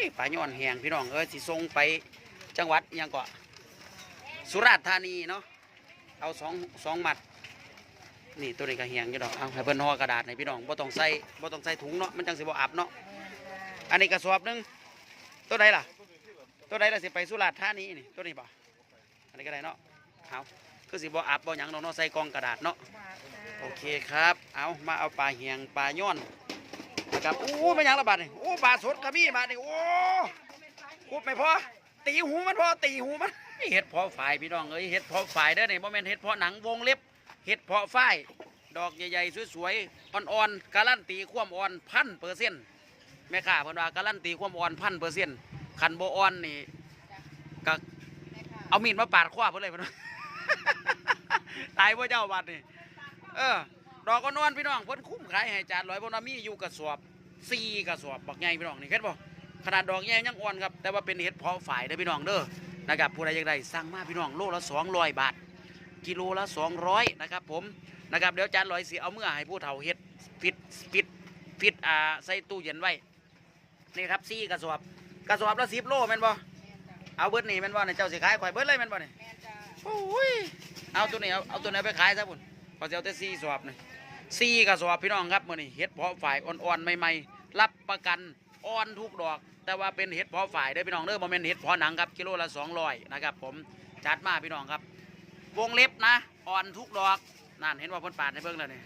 ยปลาย้อนแหงพี่น้องเอ้ยสิส่งไปจังหวัดยังเกาะสุราษฎร์ธานีเนาะเอาสองสองมัดนี่ตัวนี้ก็แหงอยู่ดอกเอาให้เพิ่นห่อกระดาษให้พี่น้องบ่ต้องใส่บ่ต้องใส่ถุงเนาะมันจังสิบ่อับเนาะอันนี้กระสอบนึงตัวใดล่ะ ตัวใดล่ะสิไปสุราษฎร์ธานีนี่ตัวนี้บ่ะอันนี้ก็ได้เนาะเอาคือสิบ่อับบ่หยังดอกเนาะใส่กองกระดาษเนาะโอเคครับ เอามาเอาปลาเหียงปลาย้อน นะครับโอ้ไม่ยังระบาดนี่โอ้ปลาสดกระบี่บาดนี่โอ้คุบไม่พอตีหูมันพอตีหูมันเห็ดเพาะฝ่ายพี่น้องเอ้ยเห็ดเพาะฝ่ายเด้อนี่โมเมนเห็ดเพาะหนังวงเล็บเห็ดเพาะฝ่ายดอกใหญ่ๆสวยๆอ่อนๆการันตีความอ่อนพันเปอร์เซ็นต์แม่ค้าเพิ่นว่าการันตีความอ่อนพันเปอร์เซ็นต์คันโบอ่อนนี่ก็เอามีดมาปาดคว้าเพิ่นเลยเพิ่นตายพ่อเจ้าบาดนี่เออดอกก็นอนพี่น้องเพิ่นคุ้มขายให้จานร้อยบนามีอยู่กระสอบ สี่กระสอบบักใหญ่พี่น้องนี่เห็นบ่ขนาดดอกใหญ่ยังอ่อนครับแต่ว่าเป็นเห็ดเพาะฝ่ายเด้อพี่น้องเด้อนะครับผู้ใดอยากได้สั่งมาพี่น้องโลละ200บาท กิโลละ200นะครับผมนะครับเดี๋ยวจานร้อยสิเอาเมื่อให้ผู้เฒ่าเฮ็ดฟิตฟิตฟิตอ่าใส่ตู้เย็นไว้นี่ครับสี่กระสอบกระสอบละ10โลแม่นบ่เอาเบิดนี่แม่นบ่เนี่ยเจ้าสิขายข่อยเบิดเลยแม่นบ่นี่โอ้ยเอาตัวนี้เอาเอาตัวนี้เอาไปขายซะพุ่นพอเสียวแต่สี่สอบนี่ สี่กระสอบพี่น้องครับมื่อนี้เห็ดเพาะฝ่ายอ่อนๆใหม่ๆรับประกันอ่อนทุกดอก แต่ว่าเป็นเห็ดเพาะฝ่ายเด้อพี่น้องเด้อโมเมนเห็ดเพาะหนังครับกิโลละสองร้อยนะครับผมจัดมาพี่น้องครับ วงเล็บนะอ่อนทุกดอกนั่นเห็นว่าเพ่นปาดในเบื้องแล้วนี่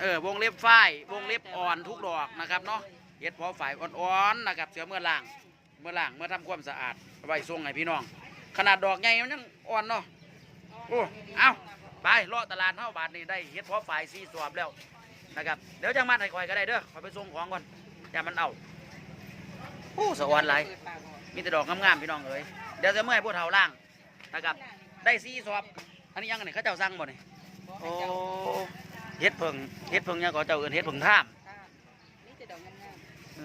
เออวงเล็บฝ้ายวงเล็บอ่อนทุกดอกนะครับเนาะเห็ดเพาะฝ่ายอ่อนๆนะครับเสือเมื่อล่างเมื่อล่างเมื่อทำความสะอาดเอาไว้ส่งให้พี่น้อง ขนาดดอกใหญ่มันยังอ่อนเนาะโอ้เอา ไปเลาะตลาดเท่าบาทนี่ได้เห็ดเพาะฝ่ายซีสวบแล้วนะครับเดี๋ยวจังมาให้คอยก็ได้เด้อคอยไปส่งของก่อนอย่ามันเอาโอ้สะออนไหลายมีแต่ดอกงามๆพี่น้องเอ้ยเดี๋ยวจะเมื่อยพวกเท่าล่างนะครับ ได้ซีสวบอันนี้ยังไงเขาเจ้าสั่งบ่นี่โอ้เห็ดเพิงเห็ดเพิงยังก็เจ้าเอินเห็ดเพิงท่ามเอ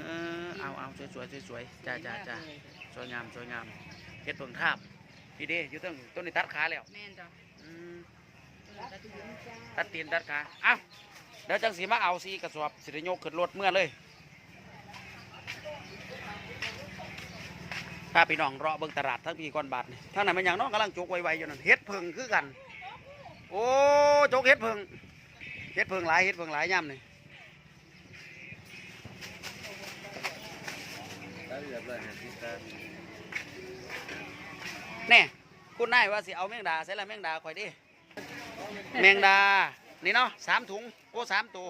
อเอาเอาสวยสวยสวยสวยๆจ้าจ้าจ้าสวยงามสวยงามเห็ดเพิงท่ามพี่เด้อยู่ต้นต้นนี้ตัดขาแล้วแม่นจ้ะ ตัดตีนตัดขาเอ้าเดี๋ยวจังสีมาเอาสีกระสอบสิได้ยกขึ้นรถเมื่อเลยถ้าพี่น้องรอเบิ่งตลาดทั้งพี่ก่อนบาททั้งนั้นมันอย่างน้องกำลังจกไวๆอยู่นั่นเฮ็ดเพิงคือกัน โอ้จกเฮ็ดเพิงเฮ็ดเพิงหลายเฮ็ดเพิงหลายย่ำนี่แน่คุณนายว่าสิเอาแมงดาใส่ละแมงดาข่อยดิ แมงดา นี่เนาะสามถุง โอ้สามตัว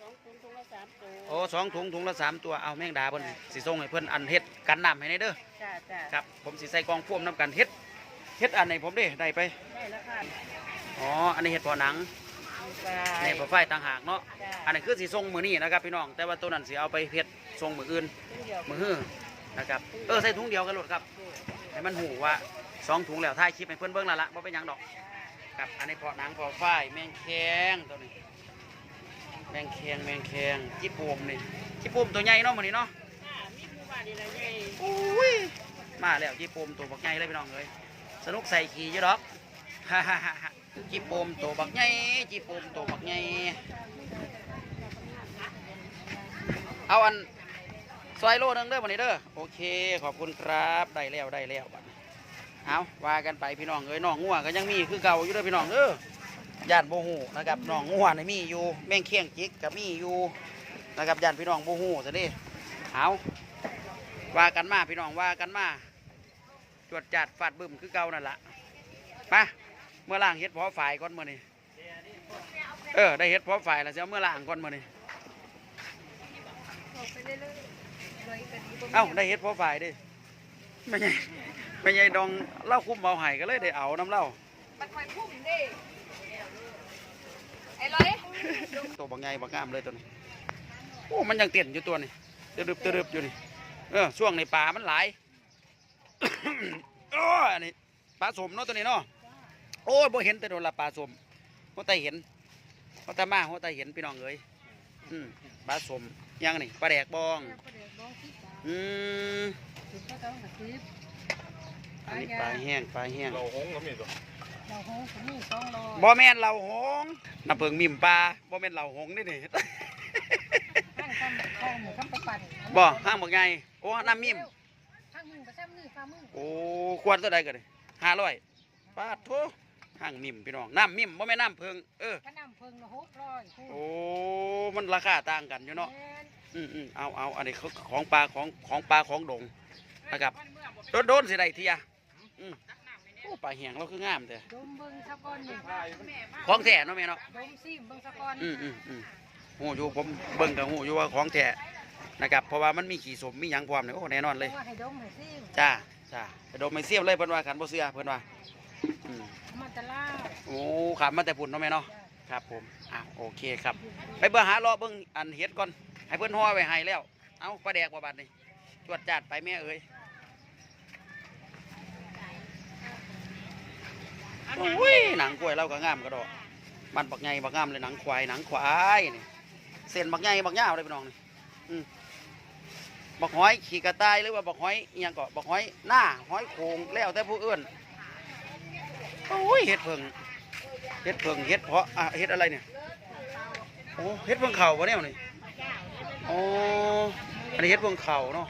สองถุงถุงละสามตัวโอ้สองถุงถุงละสามตัว เอาแมงดาเพิ่นสิส่งให้เพิ่นอันเฮ็ดกันน้ำให้ในเด้อ จ้าจ้าครับ ผมสิใส่กองพ่วมน้ำกันเฮ็ด เฮ็ดอันไหนผมเด้ได้ไป ได้แล้วค่ะอ๋อ อันนี้เฮ็ดพอหนังไปในพอไฟต่างหากเนาะ จ้าอันนี้คือสิส่งมื้อนี้นะครับพี่น้อง แต่ว่าตัวนั้นสิเอาไปเฮ็ดส่งมื้ออื่น ถุงเดียวมื้อฮื้อนะครับ เออใส่ถุงเดียวกันโลดครับ ให้มันหูว่าสองถุงแล้วถ่ายคลิปให้เพื่อนเบิ่งและละบ่เป็นหยังดอก ครับ อันนี้เพาะหนังเพาะฝ้ายแมงแคงตัวนี้ แมงแคงแมงแคงญี่ปุ่มนี่ญี่ปุ่มตัวใหญ่เนาะมื้อนี้เนาะอ่ามีหมู่บ้านนี่ละใหญ่อุ้ยมาแล้วญี่ปุ่มตัวบักใหญ่เลยพี่น้องเอ้ยสนุกใส่ขี่อยู่ดอกฮ่าฮ่าฮ่าฮ่าญี่ปุ่มตัวบักใหญ่ญี่ปุ่มตัวบักใหญ่เอาอันซอยโลนึงเด้อวันนี้เด้อโอเค ขอบคุณครับ ได้แล้วได้แล้วบัดนี้ เอาว่ากันไปพี่น้องเอ้ยน้องงัวก็ยังมีคือเก่าอยู่เด้อพี่น้องเด้อย่านโบหูนะครับน้องงัวนี่มีอยู่แม่งเคียงจิกก็มีอยู่นะครับย่านพี่น้องโบหูซะเดิเอาว่ากันมาพี่น้องว่ากันมาจวดจัดฟาดบึ้มคือเก่านั่นละมาเมื่อล่างเฮ็ดเพอฝ่ายก่อนมื่อนี้เออได้เฮ็ดเพอฝ่ายแล้วเสียเมื่อล่างก่อนมื่อนี้ไปเรื่อยๆเลยเป็นอีกเอ้าได้เฮ็ดเพอฝ่ายดิไม่ใช่ ไม่ใช่ดองเล่าคุ้มเบาไห้ก็เลยได้เอาน้ำเล่ามันคอยพุ่มดิไอ้ร้อยตัวบางไงบางงามเลยตัวนี้โอ้มันยังเต้นอยู่ตัวนี้ตะดึบตะดึบอยู่นี่เออช่วงในป่ามันหลายโอ้ยอันนี้ปลาสมเนาะตัวนี้เนาะโอ้ยบ่เห็นแต่โดนละปลาสมหัวแต่เห็นหัวแต่มาหัวแต่เห็นพี่น้องเอ้ยอืมปลาสมยังนี่ปลาแดกบองอืม อันนี้ปลาแห้งปลาแห้งเราหงก็มีตัวเราโหผมมีสองร้อยบ่แม่นเหล่าหงส์น้ำเพิงมิมปลาบ่แม่นเหล่าหงส์นี่นี่ข้างคำข้างหมูข้างประปันบ่ห้างบ่ไงจโอ้น้ำมิมทางมึงก็ซ้ำนี่ฟ้ามึงโอ้ควรเท่าใดกันเลยห้าร้อยปาดโถห้างมิมพี่น้องน้ำมิมบ่แม่นน้ำเพิงเออขนมเพิงละหกร้อยคู่โอ้มันราคาต่างกันอยู่เนาะแม่นอืมอืมเอาเอาอันนี้คือของปลาของของปลาของดงนะครับโดนโดนสิได้เทีย อืมโอ้ปลาเหียงเราคืองามแต่ดมเบิ่งสะก้อนนี่ของแท้เนาะแม่เนาะดมซิมเบิ่งสะก้อนอืมอืมอืมหูอยู่ผมเบิ่งกับหูอยู่ว่าของแท้นะครับเพราะว่ามันมีขี้สมมีหยังพร้อมเนี่ยโอ้แน่นอนเลยว่าให้ดมให้ซิมจ้าจ้าไปดมไม่เสียบเลยเพิ่นว่ากันบ่เชื่อเพิ่นว่าอืมมาตะลาดโอ้ขามมาแต่ปุ่นเนาะแม่เนาะครับผมอะโอเคครับ ไปเบิ่งหารอเบิ่งอันเฮ็ดก่อนให้เพิ่นห่อไว้ให้แล้ว เอาปลาแดกบ่บัดนี้จวดจาดไปแม่เอ้ย อ้ยหนังกล้วยเราก็งามกระดอกมันบักใหญ่บักงามเลยหนังควายหนังควายนี่เส้นบักใหญ่บักยาวเลยพี่น้องนี่บักหอยขี่กระต่ายหรือว่าบักหอยอียังก็บักหอยหน้าหอยโขงแล้วแต่ผู้อื่นโอ้ยเฮ็ดเพิ่งเฮ็ดเพิ่งเฮ็ดเพาะอะเฮ็ดอะไรเนี่ยโอ้เฮ็ดเพิงเข่าบ่เนี่ยนี่โอ้อันนี้เฮ็ดเพิงเข่าเนาะ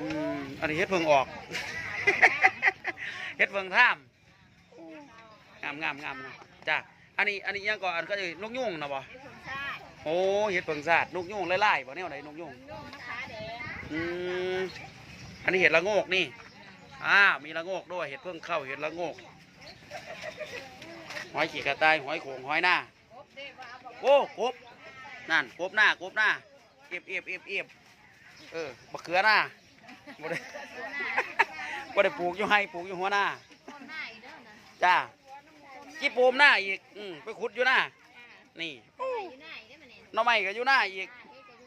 อืมอันนี้เฮ็ดเพิงออกเฮ็ดเพิงท่าม งามงามงามงามจ้าอันนี้อันนี้ยังก่อนอันก็จะนกยุงนะบ่โอ้เฮ็ดเพิ่งซาดนกยุงไล่ๆบ่เนี่ยไหนนกยุงอืมอันนี้เห็ดละโงกนี่อ่ามีละโงกด้วยเห็ดเพิ่งเข้าเห็ดละโงกหอยขีกระต่ายหอยโขงหอยหน้าโอ้กบนั่นกบหน้ากบหน้าเอฟเอฟเอฟเอฟเออบักเขือหน้าบ่ได้บ่ได้ปลูกอยู่ให้ปลูกอยู่หัวหน้าจ้า กี่ปูมหน้าอีกอืมไปขุดอยู่หน้านี่หน้อไม้ก็อยู่หน้าอีก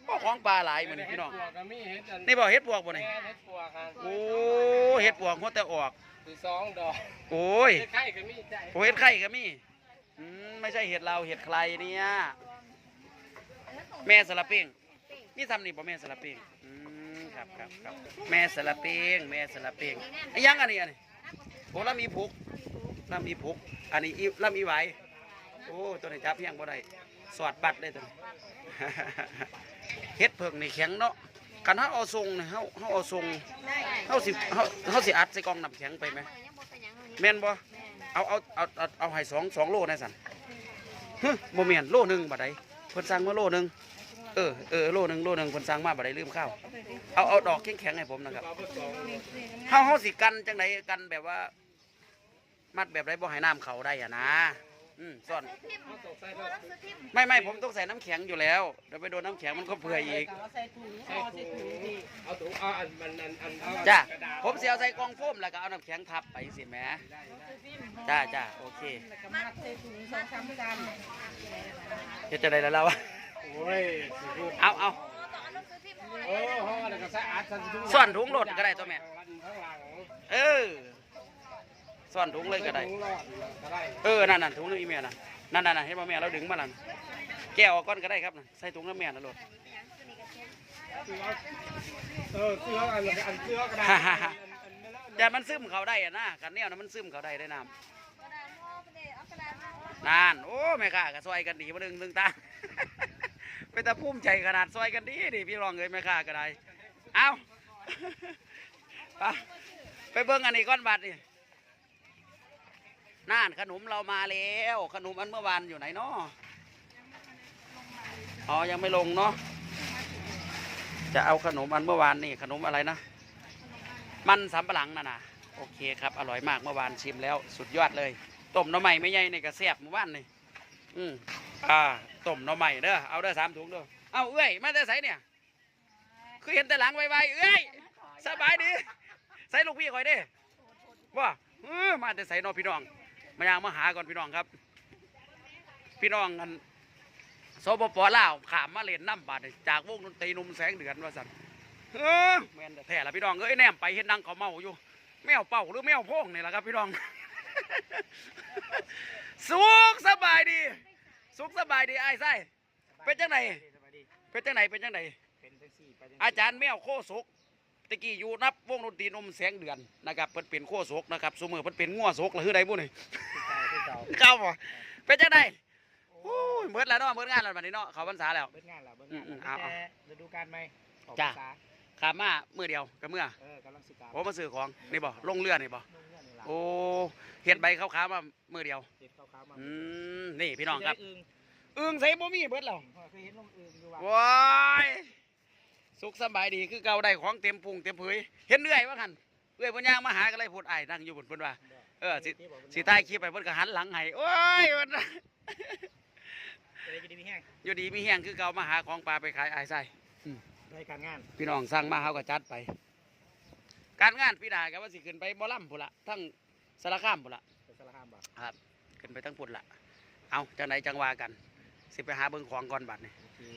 โอ้ของปลาหลายมันนี่พี่น้องนี่บอกเห็ดปวกบ่นี่เห็ดปวกครับโอ้เห็ดปวกหัวแต่ออกคือสองดอกโอ้ยเห็ดไข่ก็มีใจโอ้เห็ดไข่ก็มีอืมไม่ใช่เห็ดเราเห็ดใครเนี่ยแม่สลับเป้งนี่ทำนี่บ่แม่สลับเป้งอืมครับครับครับแม่สลับเป้งแม่สลับเป้งไอ้ยังอันนี้อันนี้โอ้แล้วมีพุก ล้วมีพกอันนี้อีแล้วมีไหวโอ้ตัวนี้จับเพียงบ่ได้สอดปัดเลยตัวนี้เฮ็ดเพิ่งนี่แข็งเนาะกันเฮาเอาทรงนี่ยเฮาเฮาเอาทรงเฮาสิเฮาเฮาสิอัดใส่กองน้ำแข็งไปไหมแม่นบ่เอาเอาเอาเอาเอาให้สองสองโลนะสันฮึบ่แม่นโลหนึ่งบัดใดเพิ่นสั่งมาโลหนึ่งเออเออโลหนึ่งโลหนึ่งเพิ่นสั่งมาบัดใดลืมข้าวเอาเอาดอกแข็งๆให้ผมนะครับเอาเฮาสิกันจังไดกันแบบว่า มัดแบบไรบ่ให้น้ำเขาได้อะนะ อืมซ่อนเอาตกใส่รถไม่ไม่ผมต้องใส่น้ำแข็งอยู่แล้วเดี๋ยวไปโดนน้ำแข็งมันก็เปื่อยอีก ใส่ถุงเอาถุงเอาอันมันอันอันเอาจ้ากระดาษผมเสียใส่กล่องโฟมแล้วก็เอาน้ำแข็งทับไปสิแหม่ จ้าจ้าโอเคมัดใส่ถุงสองสามกันเฮ็ดจะได้แล้วเรา โอ้ยสิพูดเอาเอา เออห่อแล้วก็ใส่อัดใส่ถุงส่วนถุงรถก็ได้ตัวแม่ ข้างหลังเออ ซ่อนถุงเลยก็ได้ถุงรอดก็ได้เออ นั่นนั่นถุงนึงอีแม่น่ะนั่นนั่นนั่นเห็นป่ะแม่เราดึงมาแล้วน่ะแก้วเอาก้อนก็ได้ครับน่ะใส่ถุงน้ำแม่น่ะโลดเออเสื้ออันอันเสื้อก็ได้ฮ่าฮ่าฮ่าแต่มันซึมเขาได้อะนะกันแนวนั้นมันซึมเขาได้ได้น้ำนานโอ้แม่ข้าก็ซอยกันดีมาดึงดึงตาเป็นตาภูมิใจขนาดซอยกันดีดิพี่รองเลยแม่ข้าก็ได้ เอาไปไปเบิ้งอันนี้ก้อนบัตรนี่ น่านขนมเรามาแล้ว ขนมอันเมื่อวานอยู่ไหนเนาะอ๋อยังไม่ลงเนาะจะเอาขนมอันเมื่อวานนี่ขนมอะไรนะ มันสำปะหลังน่ะนะโอเคครับอร่อยมากเมื่อวานชิมแล้วสุดยอดเลยต้มหน่อไม้ไม่ใหญ่ในกระแซบเมื่อวานนี่อืมอ่าต้มหน่อไม้เด้อเอาเด้อสามถุงเด้อเอาเอ้ยมาแต่ไสเนี่ยคือเห็นแต่หลังไวๆเอ้ยสบายดีใส่ลูกพี่คอยเด้ว่าเออมาแต่ไสเนอพี่น้อง มายังมาหาก่อนพี่น้องครับ พี่น้องกันสปปลาวขามมาเล่นน้ำบาดนี่จากวงดนตรีหนุ่มแสงเดือนว่าสันเออแม่นแต่แท้ละพี่น้องเอ้ยแนมไปเห็นดังเขาเมาอยู่ แมวเป่าหรือแมวโพ่งนี่แหละครับพี่น้อง สุขสบายดี สุขสบายดีไอ้ายไส้เป็นจังไหนเป็นจังไหนเป็นจังไหนอาจารย์แมวโคศก ตะกี้อยู่นับวงดนตรีนมแสงเดือนนะครับเพิ่นเป็นโคศกนะครับสมือเพิ่นเป็นงัวศกหรือใดบุ้นี่เข้าบ่เป็นจังไหนโอ้ยเบิดแล้วเนาะเบิดงานแล้วบัดนี้เนาะเขาพรรษาแล้วเบิดงานแล้วเบิดอืงานมอืมแล้วเอาแต่ฤดูกาลไหมออกจ้ะพรรษาคขามมามือเดียวกับเมื่อเออกำลังสิกาโอ้มาซื้อของนี่บ่ลงเรือนี่บ่ลงเงื่อนนี่ล่ะโอ้เฮ็ดใบขาวๆมามือเดียวติดขาวๆมาอืมนี่พี่น้องครับอึ่งอึ้งใส่บ่มีเบิดแล้วเคยเห็นลงอึ่งอยู่ว่าว้าย สุขสำบายดีคือเก่าได้ของเต็มพุงเต็มเผยเห็นเรื่อยว่าคั่นเอื้อยเพิ่นย่างมาหาก็เลยพูดอ้ายนั่งอยู่บนเพิ่นว่าเออสิสิถ่ายคลิปไปเพิ่นก็หันหลังให้โอ้ยเพิ่นน่ะจะได้กินดีมีแห้งอยู่ดีมีแฮงคือเก่ามาหาของปลาไปขายอ้ายไส้ได้การงาน พี่น้องสั่งมาเฮาก็จัดไป การงานพี่ดาก็ว่าสิขึ้นไปบ่ล่ำพุ่นละทั้งสารคามพุ่นละไปสารคามบ่ครับขึ้นไปทั้งพุ่นละเอาจังไหนจังว่ากัน สิไปหาเบิ่งของก่อนบัดนี่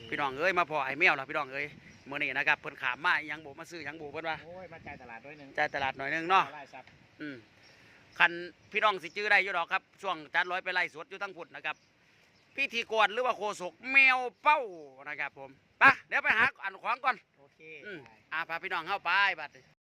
พี่น้องเอ้ยมาพอไอ้แมวล่ะพี่น้องเอ้ย มื้อนี้นะครับเพิ่นขามมาอิหยังบ่มาซื้อหยังบ่เพิ่นว่าโอ้ยมาจ่ายตลาดด้วยหนึงจ่ายตลาดหน่อยหนึงเนาะไล่ซับอืมคันพี่น้องสิจื้อได้อยู่ดอกครับ ช่วงจัดร้อยไปไล่สวดอยู่ทั้งพุ่นนะครับพิธีกรหรือว่าโคศกแมวเป้านะครับผมไปเดี๋ยวไปหาอันของก่อนโอเคอืมได้อ่าพาพี่น้องเข้าไปบัดนี้